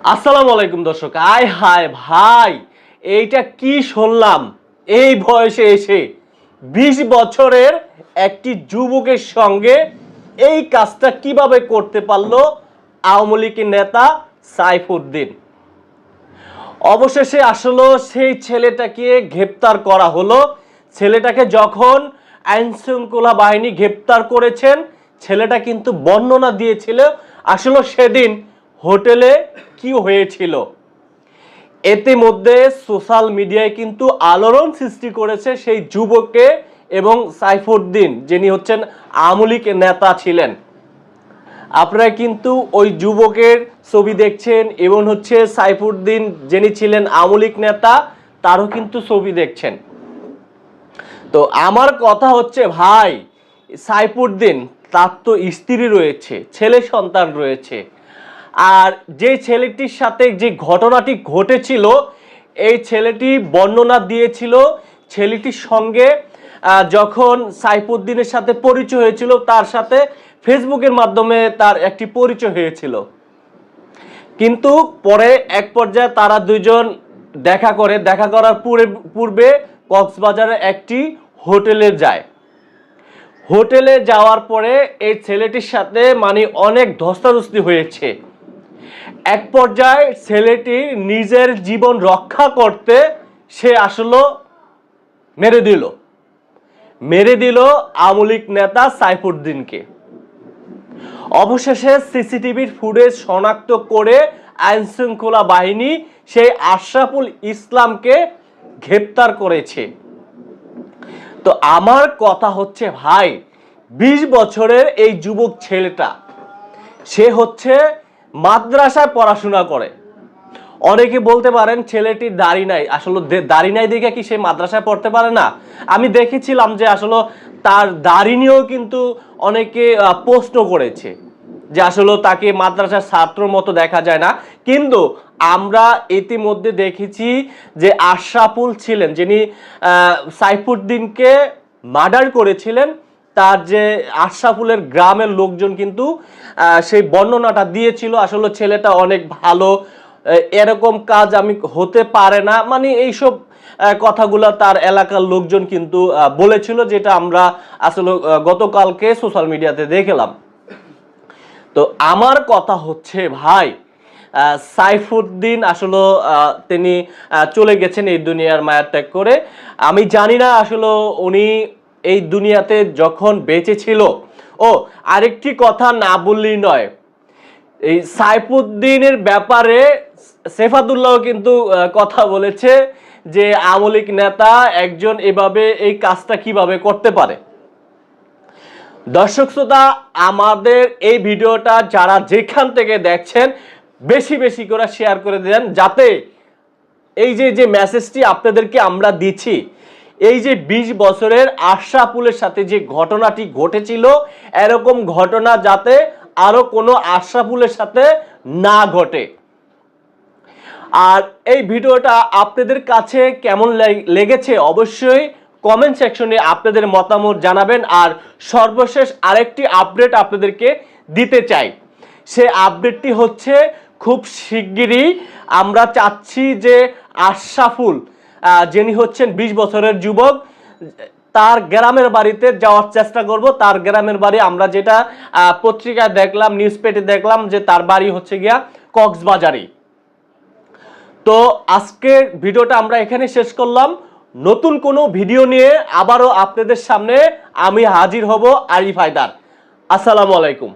আসসালামু আলাইকুম দর্শক। আয় হায় ভাই, এইটা কি শুনলাম? এই বয়সে এসে বিশ বছরের একটি যুবকের সঙ্গে এই কাজটা কীভাবে করতে পারল আওয়ামী লীগের নেতা সাইফুদ্দিন? অবশেষে আসলো সেই ছেলেটাকে গ্রেপ্তার করা হলো। ছেলেটাকে যখন আইন শৃঙ্খলা বাহিনী গ্রেপ্তার করেছেন, ছেলেটা কিন্তু বর্ণনা দিয়েছিল, আসলে সেদিন হোটেলে কি হয়েছিল? এতে মধ্যে সোশ্যাল মিডিয়ায় কিন্তু আলোড়ন সৃষ্টি করেছে সেই যুবককে এবং সাইফুদ্দিন, যিনি হচ্ছেন আমলিক নেতা ছিলেন। আপনারা কিন্তু ওই যুবকের ছবি দেখছেন, এবং হচ্ছে সাইফুদ্দিন, যিনি ছিলেন আমলিক নেতা, তারও কিন্তু ছবি দেখছেন। তো আমার কথা হচ্ছে, ভাই, সাইফুদ্দিন, তার তো স্ত্রী রয়েছে, ছেলে সন্তান রয়েছে। আর যে ছেলেটির সাথে যে ঘটনাটি ঘটেছিল, এই ছেলেটি বর্ণনা দিয়েছিল ছেলেটির সঙ্গে যখন সাইফুদ্দিনের সাথে পরিচয় হয়েছিল, তার সাথে ফেসবুকের মাধ্যমে তার একটি পরিচয় হয়েছিল। কিন্তু পরে এক পর্যায়ে তারা দুজন দেখা করে, দেখা করার পূর্বে পূর্বে কক্সবাজারে একটি হোটেলে যায়। হোটেলে যাওয়ার পরে এই ছেলেটির সাথে মানে অনেক ধস্তাধস্তি হয়েছে। এক পর্যায়ে ছেলেটি নিজের জীবন রক্ষা করতে সে আসলো, মেরে দিল। মেরে দিল আওয়ামী লীগ নেতা সাইফুদ্দিনকে। অবশেষে সিসিটিভির ফুটেজ শনাক্ত করে আইন শৃঙ্খলা বাহিনী সেই আশরাফুল ইসলামকে গ্রেপ্তার করেছে। তো আমার কথা হচ্ছে, ভাই, বিশ বছরের এই যুবক ছেলেটা, সে হচ্ছে মাদ্রাসায় পড়াশোনা করে। অনেকে বলতে পারেন ছেলেটির দাড়ি নাই। আসলে দাড়ি নাই দেখে কি সে মাদ্রাসায় পড়তে পারে না? আমি দেখেছিলাম যে আসলে তার দাড়ি নিয়েও কিন্তু অনেকে প্রশ্ন করেছে যে আসলে তাকে মাদ্রাসার ছাত্র মতো দেখা যায় না। কিন্তু আমরা ইতিমধ্যে দেখেছি যে আশরাফুল ছিলেন, যিনি সাইফুদ্দিনকে মার্ডার করেছিলেন। তার যে আশরাফুলের গ্রামের লোকজন কিন্তু সেই বর্ণনাটা দিয়েছিল, আসলে ছেলেটা অনেক ভালো এরকম কাজ আমি হতে পারে না। মানে এইসব কথাগুলো তার এলাকার লোকজন কিন্তু বলেছিল, যেটা আমরা আসলে গতকালকে সোশ্যাল মিডিয়াতে দেখলাম। তো আমার কথা হচ্ছে ভাই সাইফুদ্দিন আসলে তিনি চলে গেছেন এই দুনিয়ার মায়ার ত্যাগ করে। আমি জানি না আসলে উনি এই দুনিয়াতে যখন বেঁচে ছিল, ও, আরেকটি কথা না বললেই নয়। এই সাইফুদ্দিনের ব্যাপারে সেফাদুল্লাহ কিন্তু কথা বলেছে যে আওয়ামী লীগ নেতা একজন এভাবে এই কাজটা কীভাবে করতে পারে। দর্শক শ্রোতা, আমাদের এই ভিডিওটা যারা যেখান থেকে দেখছেন, বেশি বেশি করে শেয়ার করে দেন, যাতে এই যে যে মেসেজটি আপনাদেরকে আমরা দিচ্ছি এই যে ২০ বছরের আশরাফুলের সাথে যে ঘটনাটি ঘটেছিল, এরকম ঘটনা যাতে আরও কোনো আশরাফুলের সাথে না ঘটে। আর এই ভিডিওটা আপনাদের কাছে কেমন লেগেছে অবশ্যই কমেন্ট সেকশনে আপনাদের মতামত জানাবেন, আর সর্বশেষ আরেকটি আপডেট আপনাদেরকে দিতে চাই। সে আপডেটটি হচ্ছে, খুব শিগগিরই আমরা চাচ্ছি যে আশরাফুল যিনি হচ্ছেন বিশ বছরের যুবক, তার গ্রামের বাড়িতে যাওয়ার চেষ্টা করব। তার গ্রামের বাড়ি আমরা যেটা পত্রিকায় দেখলাম নিউজ পেটে দেখলাম যে তার বাড়ি হচ্ছে গিয়া কক্সবাজারে। তো আজকের ভিডিওটা আমরা এখানে শেষ করলাম। নতুন কোনো ভিডিও নিয়ে আবারও আপনাদের সামনে আমি হাজির হব আরিফ হায়দার। আসসালামু আলাইকুম।